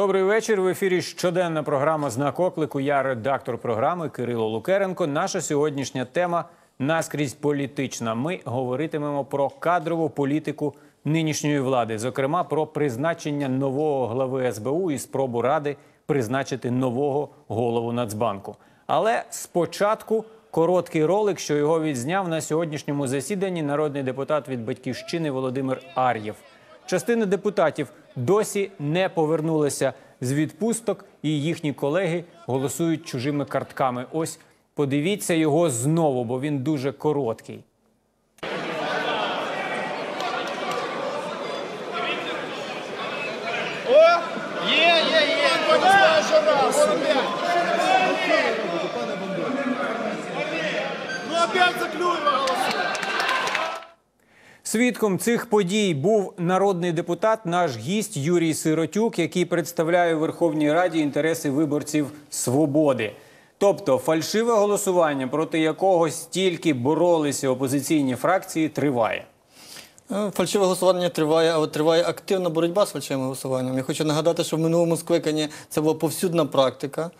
Добрий вечір. В ефірі щоденна програма Знак оклику. Я редактор програми Кирило Лукеренко. Наша сьогоднішня тема наскрізь політична. Ми говоритимемо про кадрову політику нинішньої влади, зокрема про призначення нового глави СБУ і спробу ради призначити нового голову Нацбанку. Але спочатку короткий ролик, що його відзняв на сьогоднішньому засіданні народний депутат від батьківщини Володимир Ар'єв. Частина депутатів досі не повернулися з відпусток, і їхні колеги голосують чужими картками. Ось подивіться його знову, бо він дуже короткий. О! Є, є, є! Понесла жара! Вон опять! Ну опять за Клюєва голосує! Свідком цих подій був народний депутат, наш гість Юрій Сиротюк, який представляє у Верховній Раді інтереси виборців свободи. Тобто фальшиве голосування, проти якого стільки боролися опозиційні фракції, триває. Е, Фальшиве голосування триває, але триває активна боротьба з фальшивим голосуванням. Я хочу нагадати, що в минулому скликанні це була повсюдна практика,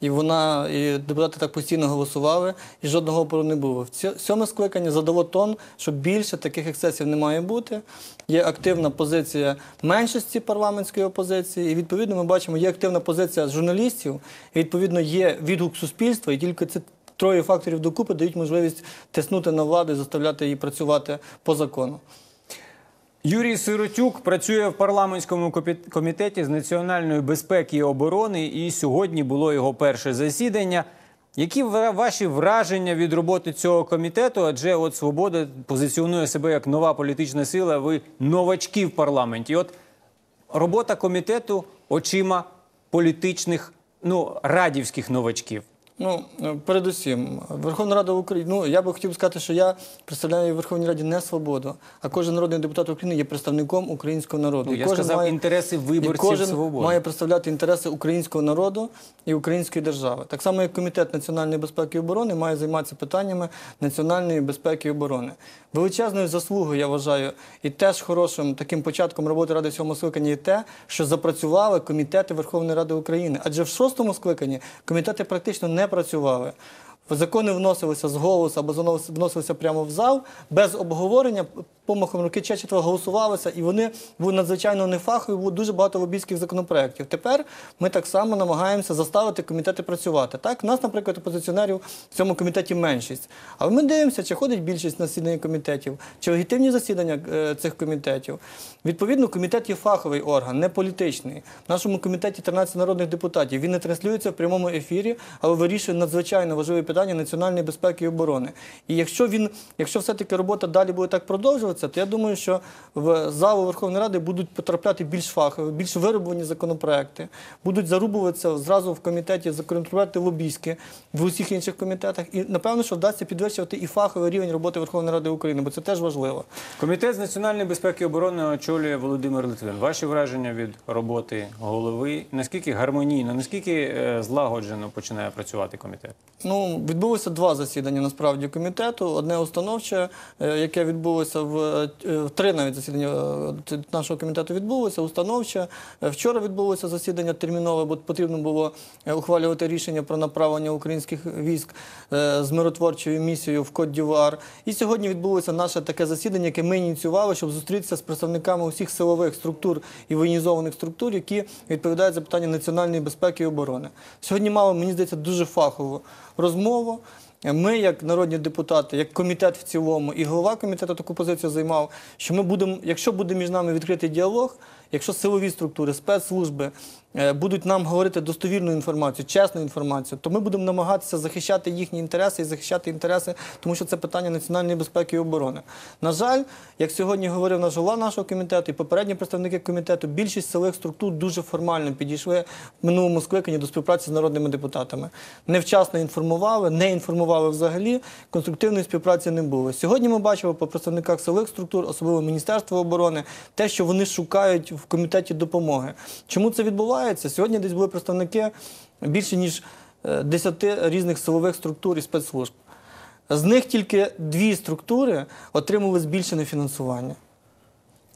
і вона, і депутати так постійно голосували, і жодного опору не було. Сьоме скликання задало тон, що більше таких ексцесів не має бути. Є активна позиція меншості парламентської опозиції, і відповідно ми бачимо, є активна позиція журналістів, і відповідно є відгук суспільства, і тільки це троє факторів докупи дають можливість тиснути на владу і заставляти її працювати по закону. Юрій Сиротюк працює в парламентському комітеті з національної безпеки і оборони, і сьогодні було його перше засідання. Які ва- ваші враження від роботи цього комітету? Адже от свобода позиціонує себе як нова політична сила. Ви новачки в парламенті. От робота комітету очима політичних, ну радівських новачків. Ну, е, передусім, Верховна Рада України. Ну, я би хотів сказати, що я представляю в Верховній Раді не свободу, а кожен народний депутат України є представником українського народу. Ну, І я кожен сказав має- інтереси і виборців кожен свободи. має представляти інтереси українського народу і української держави. Так само, як комітет національної безпеки і оборони має займатися питаннями національної безпеки і оборони. Величезною заслугою я вважаю, і теж хорошим таким початком роботи ради сьомого скликання є те, що запрацювали комітети Верховної Ради України. Адже в шостому скликанні комітети практично не працювали. Закони вносилися з голосу або вносилися прямо в зал без обговорення. Помахом руки четверо голосувалися, і вони були надзвичайно нефахові, було дуже багато лобійських законопроєктів. Тепер ми так само намагаємося заставити комітети працювати. Так, нас, наприклад, опозиціонерів в цьому комітеті меншість. Але ми дивимося, чи ходить більшість на комітетів, чи легітимні засідання е, цих комітетів. Відповідно, комітет є фаховий орган, не політичний. В нашому комітеті 13 народних депутатів. Він не транслюється в прямому ефірі, але вирішує надзвичайно важливі питання національної безпеки і оборони. І якщо він, якщо все-таки робота далі буде так продовжуватися, то я думаю, що в залу Верховної Ради будуть потрапляти більш фахові, більш вироблені законопроекти, будуть зарубуватися зразу в комітеті законопроекти лобійські в усіх інших комітетах. І напевно, що вдасться підвищувати і фаховий рівень роботи Верховної Ради України, бо це теж важливо. Комітет з національної безпеки і оборони очолює Володимир Литвин. Ваші враження від роботи голови? Наскільки гармонійно, наскільки е, злагоджено починає працювати комітет? Ну, відбулося два засідання насправді комітету. Одне установче, е, яке відбулося в е, три навіть засідання е, нашого комітету відбулося, установче. Е, Вчора відбулося засідання термінове, бо потрібно було е, ухвалювати рішення про направлення українських військ е, з миротворчою місією в Кот-Дівуар. І сьогодні відбулося наше таке засідання, яке ми ініціювали, щоб зустрітися з представниками усіх силових структур і воєнізованих структур, які відповідають за питання національної безпеки і оборони. Сьогодні мали, мені здається, дуже фахову розмову. Ми, як народні депутати, як комітет в цілому, і голова комітету таку позицію займав, що ми будемо, якщо буде між нами відкритий діалог, якщо силові структури, спецслужби е, будуть нам говорити достовірну інформацію, чесну інформацію, то ми будемо намагатися захищати їхні інтереси і захищати інтереси, тому що це питання національної безпеки і оборони. На жаль, як сьогодні говорив наш голова нашого комітету і попередні представники комітету, більшість силових структур дуже формально підійшли в минулому скликанні до співпраці з народними депутатами. Невчасно інформували, не інформували взагалі, конструктивної співпраці не було. Сьогодні ми бачимо по представниках силових структур, особливо Міністерства оборони, те, що вони шукають в комітеті допомоги. Чому це відбувається? Сьогодні десь були представники більше ніж е, 10 різних силових структур і спецслужб. З них тільки дві структури отримали збільшене фінансування.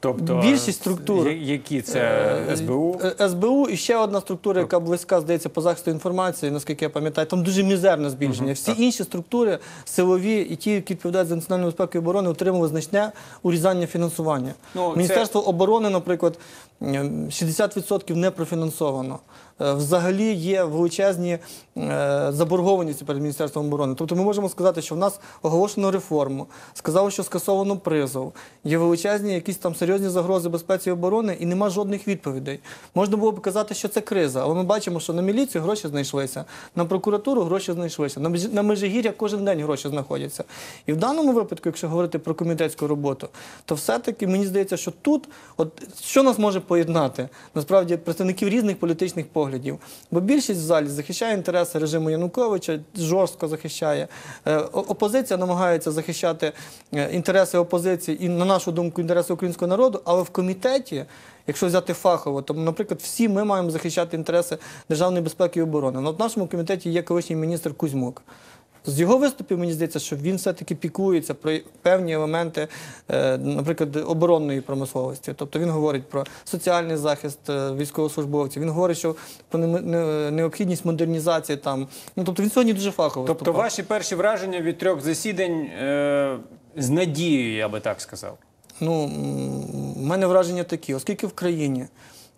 Тобто Більшість структур. які це СБУ? Е, СБУ і ще одна структура, яка близька, здається, по захисту інформації, наскільки я пам'ятаю, там дуже мізерне збільшення. Всі інші структури, силові і ті, які відповідають за національну безпеку і оборони, отримали значне урізання фінансування. Ну, це- Міністерство оборони, наприклад, 60% не профінансовано. Е, Взагалі є величезні е, заборгованості перед Міністерством оборони. Тобто ми можемо сказати, що в нас оголошено реформу, сказали, що скасовано призов, є величезні якісь там серйозні загрози безпеці і оборони, і нема жодних відповідей. Можна було б казати, що це криза, але ми бачимо, що на міліцію гроші знайшлися, на прокуратуру гроші знайшлися, на Меж- на Межигір'я кожен день гроші знаходяться. І в даному випадку, якщо говорити про комітетську роботу, то все-таки мені здається, що тут, от що нас може поєднати, насправді представників різних політичних поглядів. Бо більшість в залі захищає інтереси режиму Януковича, жорстко захищає. Е, Опозиція намагається захищати е, інтереси опозиції і, на нашу думку, інтереси українського народу, але в комітеті. Якщо взяти фахово, то, наприклад, всі ми маємо захищати інтереси державної безпеки і оборони. В нашому комітеті є колишній міністр Кузьмук. З його виступів мені здається, що він все-таки пікується про певні елементи, е, наприклад, оборонної промисловості. Тобто він говорить про соціальний захист е, військовослужбовців. Він говорить, що про не- не- необхідність модернізації там. Ну тобто він сьогодні дуже фахово. Тобто виступав. ваші перші враження від трьох засідань е, з надією, я би так сказав. Ну, в мене враження такі, оскільки в країні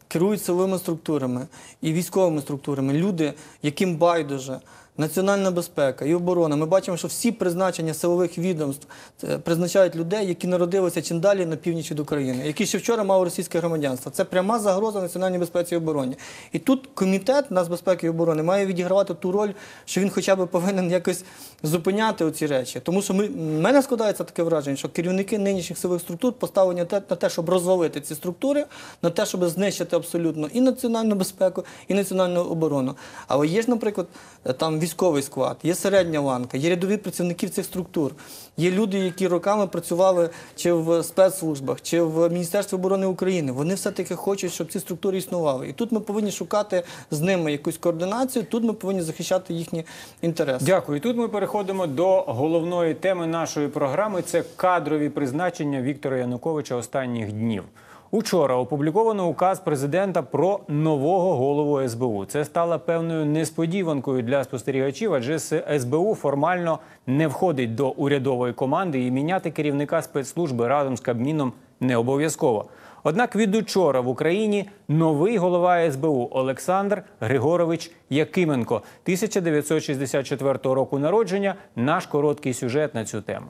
керують силовими структурами і військовими структурами люди, яким байдуже національна безпека і оборона. Ми бачимо, що всі призначення силових відомств е, призначають людей, які народилися чим далі на північ від України, які ще вчора мали російське громадянство. Це пряма загроза національній безпеці і обороні. І тут комітет нацбезпеки і оборони має відігравати ту роль, що він хоча б повинен якось зупиняти оці речі. Тому що ми, мене складається таке враження, що керівники нинішніх силових структур поставлені на те, щоб розвалити ці структури, на те, щоб знищити абсолютно і національну безпеку, і національну оборону. Але є ж, наприклад, е, там військовий склад, є середня ланка, є рядові працівників цих структур, є люди, які роками працювали чи в спецслужбах, чи в Міністерстві оборони України. Вони все-таки хочуть, щоб ці структури існували. І тут ми повинні шукати з ними якусь координацію, тут ми повинні захищати їхні інтереси. Дякую. І тут ми переходимо до головної теми нашої програми. Це кадрові призначення Віктора Януковича останніх днів. Учора опубліковано указ президента про нового голову СБУ. Це стало певною несподіванкою для спостерігачів, адже с- СБУ формально не входить до урядової команди і міняти керівника спецслужби разом з Кабміном не обов'язково. Однак від учора в Україні новий голова СБУ Олександр Григорович Якименко, 1964 року народження. Наш короткий сюжет на цю тему.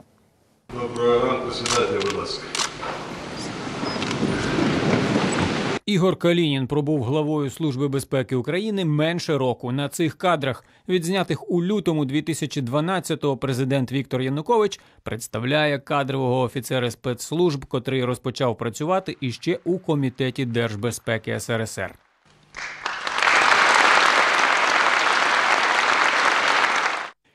Доброго ранку, сідайте, будь ласка. Ігор Калінін пробув главою Служби безпеки України менше року. На цих кадрах, відзнятих у лютому 2012-го, президент Віктор Янукович представляє кадрового офіцера спецслужб, котрий розпочав працювати іще у комітеті держбезпеки СРСР.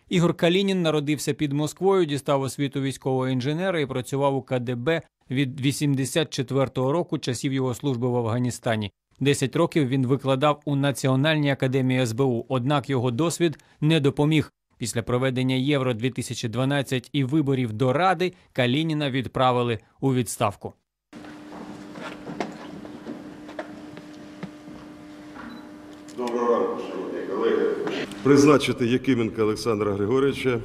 Ігор Калінін народився під Москвою, дістав освіту військового інженера і працював у КДБ від 84-го року часів його служби в Афганістані. Десять років він викладав у Національній академії СБУ, однак його досвід не допоміг. Після проведення Євро 2012 і виборів до Ради Калініна відправили у відставку. Доброго ранку, шановні колеги. Призначити Якименка Олександра Григоровича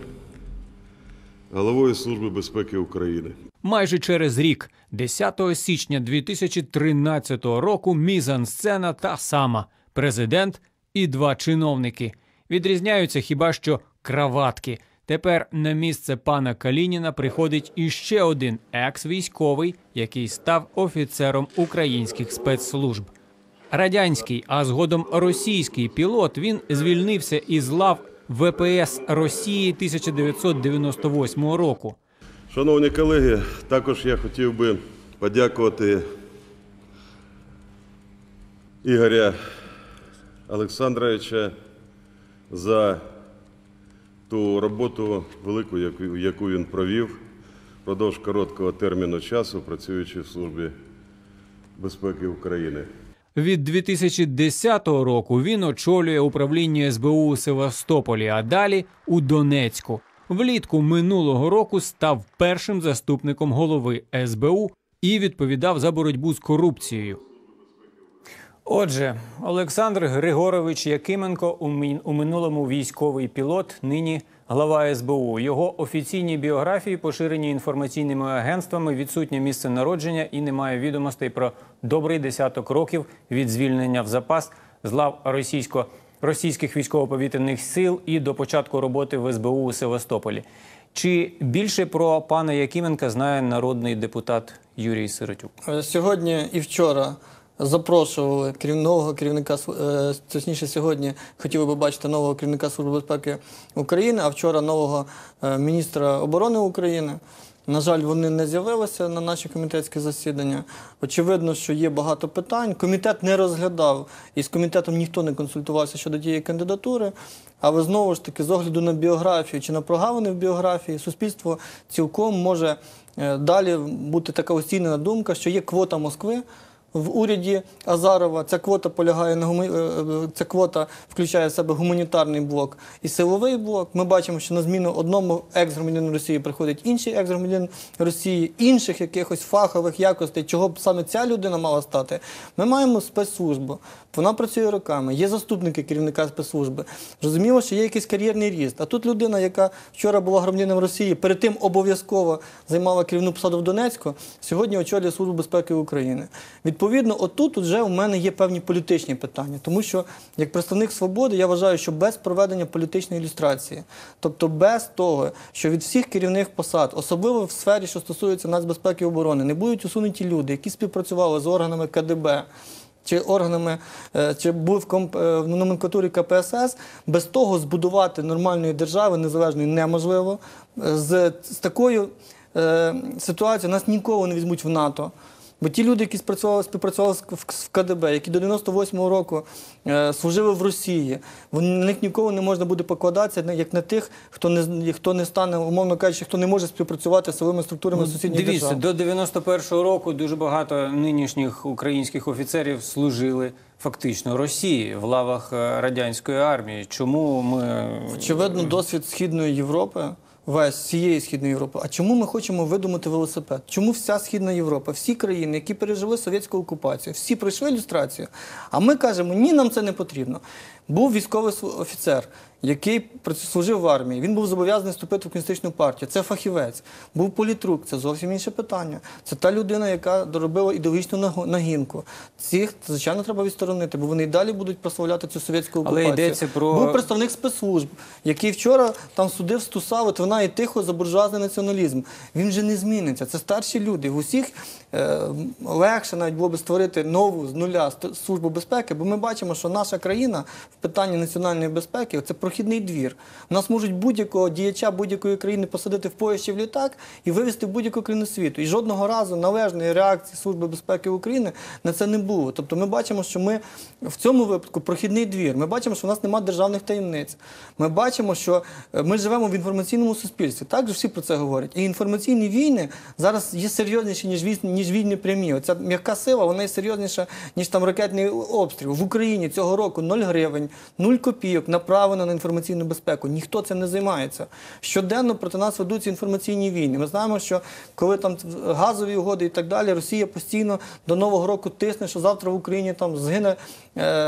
головою Служби безпеки України. Майже через рік, 10 січня 2013 року, мізансцена та сама президент і два чиновники. Відрізняються хіба що краватки. Тепер на місце пана Калініна приходить іще один екс-військовий, який став офіцером українських спецслужб. Радянський, а згодом російський пілот він звільнився із лав ВПС Росії 1998 року. Шановні колеги, також я хотів би подякувати Ігоря Олександровича за ту роботу велику, яку, він провів впродовж короткого терміну часу, працюючи в Службі безпеки України. Від 2010 року він очолює управління СБУ у Севастополі, а далі у Донецьку. Влітку минулого року став першим заступником голови СБУ і відповідав за боротьбу з корупцією. Отже, Олександр Григорович Якименко у минулому військовий пілот, нині глава СБУ. Його офіційні біографії поширені інформаційними агентствами, відсутнє місце народження і немає відомостей про добрий десяток років від звільнення в запас з лав російсько російських військово-повітряних сил і до початку роботи в СБУ у Севастополі. Чи більше про пана Якименка знає народний депутат Юрій Сиротюк? Е, Сьогодні і вчора запрошували керів- нового керівника, е, точніше, сьогодні хотіли би бачити нового керівника Служби безпеки України, а вчора нового е, міністра оборони України. На жаль, вони не з'явилися на наші комітетські засідання. Очевидно, що є багато питань. Комітет не розглядав, і з комітетом ніхто не консультувався щодо тієї кандидатури. Але знову ж таки, з огляду на біографію чи на прогавини в біографії, суспільство цілком може е, далі бути така оцінена думка, що є квота Москви. В уряді Азарова ця квота полягає на гумі... е, е, ця квота включає в себе гуманітарний блок і силовий блок. Ми бачимо, що на зміну одному екс-громадянину Росії приходить інший екс-громадянин Росії, інших якихось фахових якостей, чого б саме ця людина мала стати. Ми маємо спецслужбу. Вона працює роками, є заступники керівника спецслужби. Зрозуміло, що є якийсь кар'єрний ріст. А тут людина, яка вчора була громадянином Росії, перед тим обов'язково займала керівну посаду в Донецьку, сьогодні очолює Службу безпеки України. Відповідно, отут вже у мене є певні політичні питання, тому що як представник свободи я вважаю, що без проведення політичної ілюстрації, тобто без того, що від всіх керівних посад, особливо в сфері, що стосується нацбезпеки і оборони, не будуть усунуті люди, які співпрацювали з органами КДБ чи органами, е, чи був в, комп- е, в номенклатурі КПСС, без того збудувати нормальної держави незалежної неможливо. Е, З, такою ситуацією нас ніколи не візьмуть в НАТО. Бо ті люди, які спрацювали, співпрацювали в КДБ, які до 98-го року е, служили в Росії, вони, на них ніколи не можна буде покладатися, як на тих, хто не, хто не стане, умовно кажучи, хто не може співпрацювати з силовими структурами сусідніх Ну, Дивіться, до 91-го року дуже багато нинішніх українських офіцерів служили фактично Росії в лавах е, радянської армії. Чому ми Очевидно, досвід Східної Європи, весь всієї Східної Європи. А чому ми хочемо видумати велосипед? Чому вся Східна Європа, всі країни, які пережили совєтську окупацію, всі пройшли ілюстрацію? А ми кажемо, ні, нам це не потрібно. Був військовий офіцер, який служив в армії. Він був зобов'язаний вступити в комуністичну партію. Це фахівець. Був політрук, це зовсім інше питання. Це та людина, яка доробила ідеологічну нагінку. Цих, звичайно, треба відсторонити, бо вони і далі будуть прославляти цю совєтську Але окупацію. йдеться про- Був представник спецслужб, який вчора там судив стусав, от вона і тихо за буржуазний націоналізм. Він вже не зміниться. Це старші люди. В усіх е, легше навіть було б створити нову з нуля службу безпеки, бо ми бачимо, що наша країна в питанні національної безпеки це прохідний двір. У нас можуть будь-якого діяча будь-якої країни посадити в поїзд в літак і вивезти в будь-яку країну світу. І жодного разу належної реакції Служби безпеки України на це не було. Тобто ми бачимо, що ми в цьому випадку прохідний двір. Ми бачимо, що в нас немає державних таємниць. Ми бачимо, що е, ми живемо в інформаційному суспільстві. Так же всі про це говорять. І інформаційні війни зараз є серйозніші, ніж війни, ніж війни прямі. Оця м'яка сила, вона є серйозніша, ніж там ракетний обстріл. В Україні цього року 0 гривень, 0 копійок направлено на інформаційну безпеку. Ніхто цим не займається. Щоденно проти нас ведуться інформаційні війни. Ми знаємо, що коли там газові угоди і так далі, Росія постійно до нового року тисне, що завтра в Україні там згине е,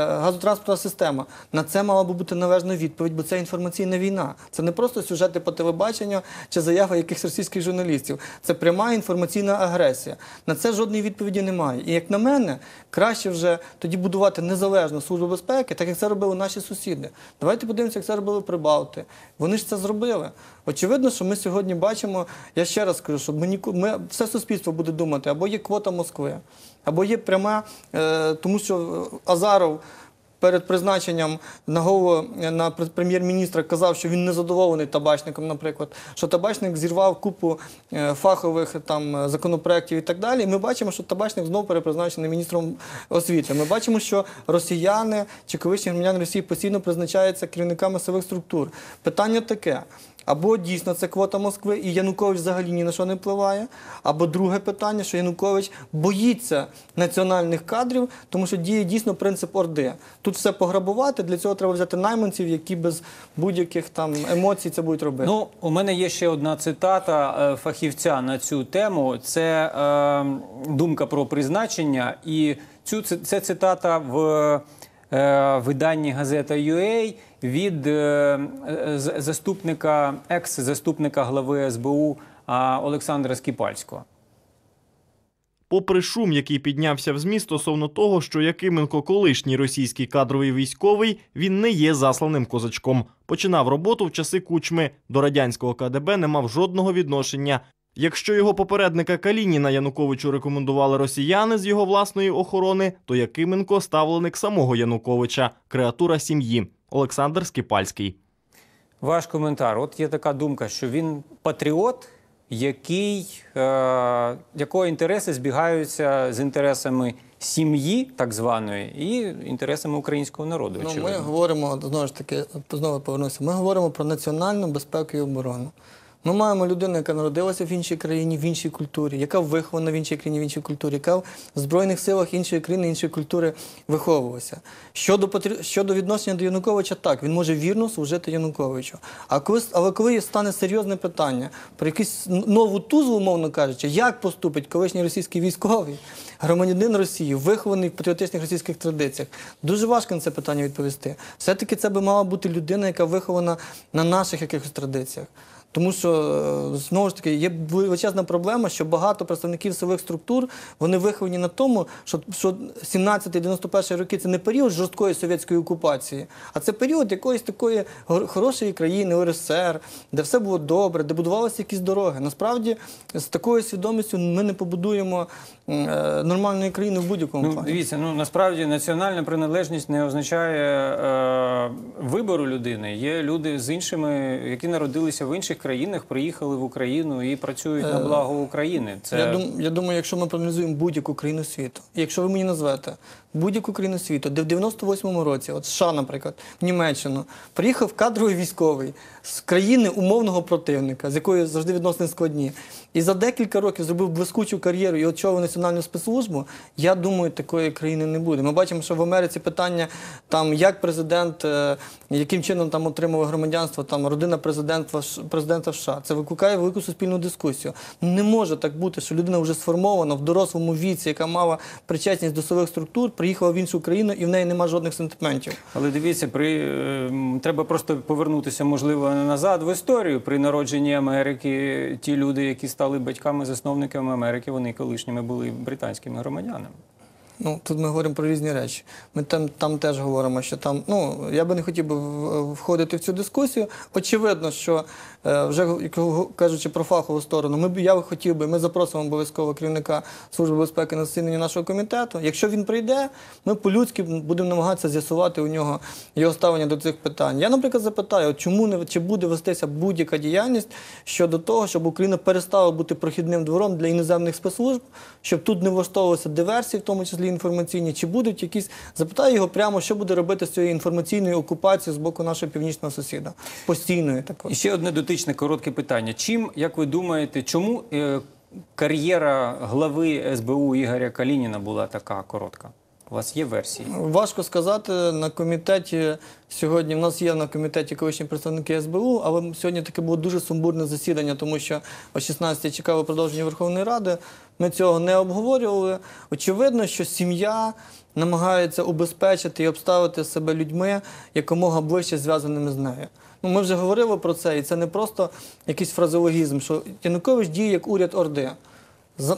газотранспортна система. На це мала би бути належна відповідь, бо це інформаційна війна. Це не просто сюжети по телебаченню чи заява якихось російських журналістів. Це пряма інформаційна агресія. На це жодної відповіді немає. І як на мене, краще вже тоді будувати незалежну службу безпеки, так як це робили наші сусіди. Давайте подивимося, як це робили Прибалти. Вони ж це зробили. Очевидно, що ми сьогодні бачимо, я ще раз скажу, що ми, ніку- ми все суспільство буде думати, або є квота Москви, або є пряма, е, тому що Азаров. Перед призначенням на голову е, на прем'єр-міністра казав, що він не задоволений табачником, наприклад, що табачник зірвав купу е, фахових там законопроектів і так далі. Ми бачимо, що табачник знову перепризначений міністром освіти. Ми бачимо, що росіяни чи колишні громадяни Росії постійно призначаються керівниками силових структур. Питання таке: Або дійсно це квота Москви, і Янукович взагалі ні на що не впливає. Або друге питання, що Янукович боїться національних кадрів, тому що діє дійсно принцип Орди. Тут все пограбувати, для цього треба взяти найманців, які без будь-яких там емоцій це будуть робити. Ну, у мене є ще одна цитата е, фахівця на цю тему. Це е, думка про призначення, і цю це, цитата в е, виданні газета UA від е, заступника, екс-заступника глави СБУ Олександра Скіпальського. Попри шум, який піднявся в ЗМІ стосовно того, що Якименко колишній російський кадровий військовий, він не є засланим козачком. Починав роботу в часи кучми. До радянського КДБ не мав жодного відношення. Якщо його попередника Калініна Януковичу рекомендували росіяни з його власної охорони, то Якименко ставленик самого Януковича, креатура сім'ї. Олександр Скіпальський. Ваш коментар. От є така думка, що він патріот, який, е, якого інтереси збігаються з інтересами сім'ї, так званої, і інтересами українського народу. Ну, ми говоримо знову ж таки, знову повернуся. Ми говоримо про національну безпеку і оборону. Ми маємо людину, яка народилася в іншій країні, в іншій культурі, яка вихована в іншій країні, в іншій культурі, яка в збройних силах іншої країни, іншої культури виховувалася. Щодо потрі- щодо відношення до Януковича, так він може вірно служити Януковичу. А коли але коли стане серйозне питання про якусь нову тузу, умовно кажучи, як поступить колишній російський військовий, громадянин Росії, вихований в патріотичних російських традиціях, дуже важко на це питання відповісти. Все-таки це би мала бути людина, яка вихована на наших якихось традиціях. Тому що е, знову ж таки є величезна проблема, що багато представників силових структур вони виховані на тому, що, що 17-91 роки це не період жорсткої совєтської окупації, а це період якоїсь такої хорошої країни, УРСР, де все було добре, де будувалися якісь дороги. Насправді з такою свідомістю ми не побудуємо е, нормальної країни в будь-якому Ну, плані. дивіться, ну насправді національна приналежність не означає е, вибору людини. Є люди з іншими, які народилися в інших країнах, приїхали в Україну і працюють на благо України. Це Е, Я, дум, я думаю, якщо ми проаналізуємо будь-яку країну світу, якщо ви мені назвете будь-яку країну світу, де в 98-му році, от США, наприклад, в Німеччину, приїхав кадровий військовий з країни умовного противника, з якою завжди відносини складні, і за декілька років зробив блискучу кар'єру і очолив національну спецслужбу, я думаю, такої країни не буде. Ми бачимо, що в Америці питання там, як президент, е, яким чином там отримав громадянство, там родина президента, президента США. Це викликає велику суспільну дискусію. Не може так бути, що людина вже сформована в дорослому віці, яка мала причетність до силових структур, приїхала в іншу країну і в неї немає жодних сантиментів. Але дивіться, при е, треба просто повернутися, можливо, назад в історію. При народженні Америки ті люди, які стали батьками, засновниками Америки, вони колишніми були британськими громадянами. Ну, тут ми говоримо про різні речі. Ми там, там теж говоримо, що там, ну, я би не хотів би входити в цю дискусію. Очевидно, що вже кажучи про фахову сторону, ми я би хотів би, ми запросимо обов'язково керівника Служби безпеки на засідання нашого комітету. Якщо він прийде, ми по-людськи будемо намагатися з'ясувати у нього його ставлення до цих питань. Я, наприклад, запитаю, чому не чи буде вестися будь-яка діяльність щодо того, щоб Україна перестала бути прохідним двором для іноземних спецслужб, щоб тут не влаштовувалися диверсії, в тому числі інформаційні, чи будуть якісь запитаю його прямо, що буде робити з цією інформаційною окупацією з боку нашого північного сусіда, постійною такою. І ще одне дотичне коротке питання. Чим, як ви думаєте, чому е, кар'єра глави СБУ Ігоря Калініна була така коротка? У вас є версії? Важко сказати на комітеті. Сьогодні в нас є на комітеті колишні представники СБУ, але сьогодні таке було дуже сумбурне засідання, тому що о 16-й чекало продовження Верховної Ради. Ми цього не обговорювали. Очевидно, що сім'я намагається убезпечити і обставити себе людьми якомога ближче зв'язаними з нею. Ну, ми вже говорили про це, і це не просто якийсь фразеологізм, що Янукович діє як уряд Орди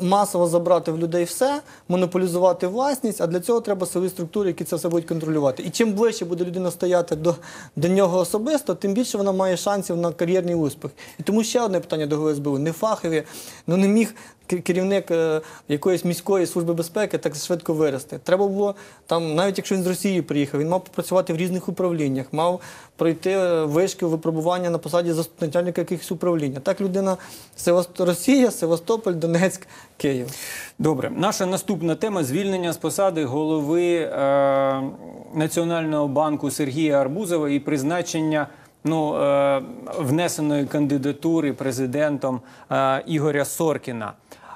масово забрати в людей все, монополізувати власність, а для цього треба силові структури, які це все будуть контролювати. І чим ближче буде людина стояти до, до нього особисто, тим більше вона має шансів на кар'єрний успіх. І тому ще одне питання до голови Не фахові, ну не міг керівник е, якоїсь міської служби безпеки так швидко вирости. Треба було там, навіть якщо він з Росії приїхав, він мав попрацювати в різних управліннях, мав пройти е, вишки випробування на посаді начальника якихось управління. Так людина. Росія, Севастополь, Донецьк, Київ. Добре, наша наступна тема звільнення з посади голови е, Національного банку Сергія Арбузова і призначення ну, е, внесеної кандидатури президентом Ігоря Соркіна.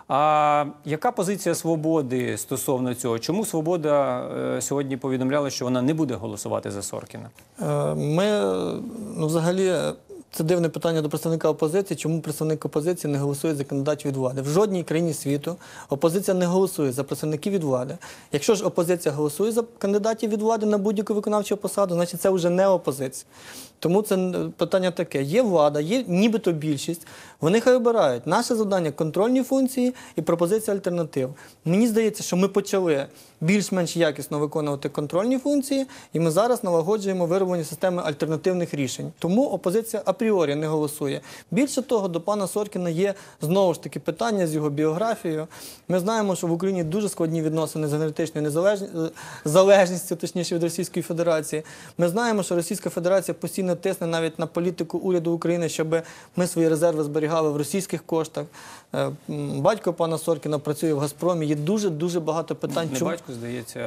А яка позиція свободи стосовно цього? Чому свобода е, сьогодні повідомляла, що вона не буде голосувати за Соркіна? Е, Ми ну, взагалі. Це дивне питання до представника опозиції. Чому представник опозиції не голосує за кандидатів від влади? В жодній країні світу опозиція не голосує за представників від влади. Якщо ж опозиція голосує за кандидатів від влади на будь-яку виконавчу посаду, значить це вже не опозиція. Тому це е, питання таке: є влада, є нібито більшість. Вони хай обирають. Наше завдання контрольні функції і пропозиція альтернатив. Мені здається, що ми почали більш-менш якісно виконувати контрольні функції, і ми зараз налагоджуємо вироблення системи альтернативних рішень. Тому опозиція апріорі не голосує. Більше того, до пана Соркіна є знову ж таки питання з його біографією. Ми знаємо, що в Україні дуже складні відносини з енергетичною незалежністю, залежністю, точніше від Російської Федерації. Ми знаємо, що Російська Федерація постійно тисне навіть на політику уряду України, щоб ми свої резерви зберігали в російських коштах. Е, Батько пана Соркіна працює в Газпромі. Є дуже дуже багато питань. Не чому- батько, здається,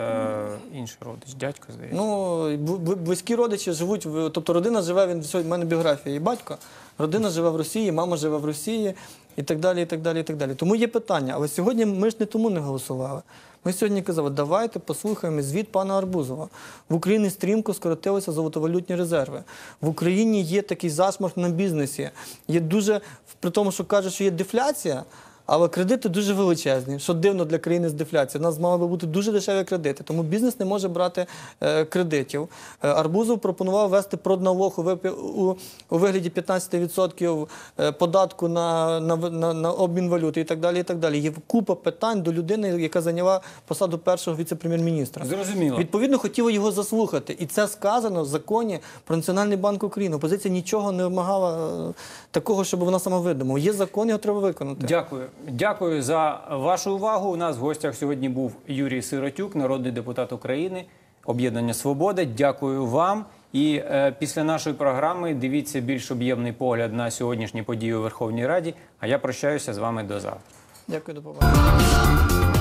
інший родич, дядько, здається. Ну, бл- бл- близькі родичі живуть, в- тобто родина живе, він в мене біографія батько. Родина живе в Росії, мама живе в Росії і так далі, і так далі, і так далі. Тому є питання. Але сьогодні ми ж не тому не голосували. Ми сьогодні казали, давайте послухаємо звіт пана Арбузова. В Україні стрімко скоротилися золотовалютні резерви. В Україні є такий зашморг на бізнесі. Є дуже, при тому, що кажуть, що є дефляція. Але кредити дуже величезні, що дивно для країни з дефляцією. У нас мали би бути дуже дешеві кредити, тому бізнес не може брати е, кредитів. Е, Арбузов пропонував ввести продналог у, у, у вигляді 15% е, податку на, на, на, на обмін валюти і так далі. І так далі. Є купа питань до людини, яка зайняла посаду першого віце-прем'єр-міністра. Зрозуміло. Відповідно, хотіли його заслухати. І це сказано в законі про Національний банк України. Опозиція нічого не вимагала е, такого, щоб вона сама видумала. Є закон, його треба виконати. Дякую. Дякую за вашу увагу. У нас в гостях сьогодні був Юрій Сиротюк, народний депутат України, об'єднання Свобода. Дякую вам. І е, після нашої програми дивіться більш об'ємний погляд на сьогоднішні події у Верховній Раді. А я прощаюся з вами до завтра. Дякую, до побачення.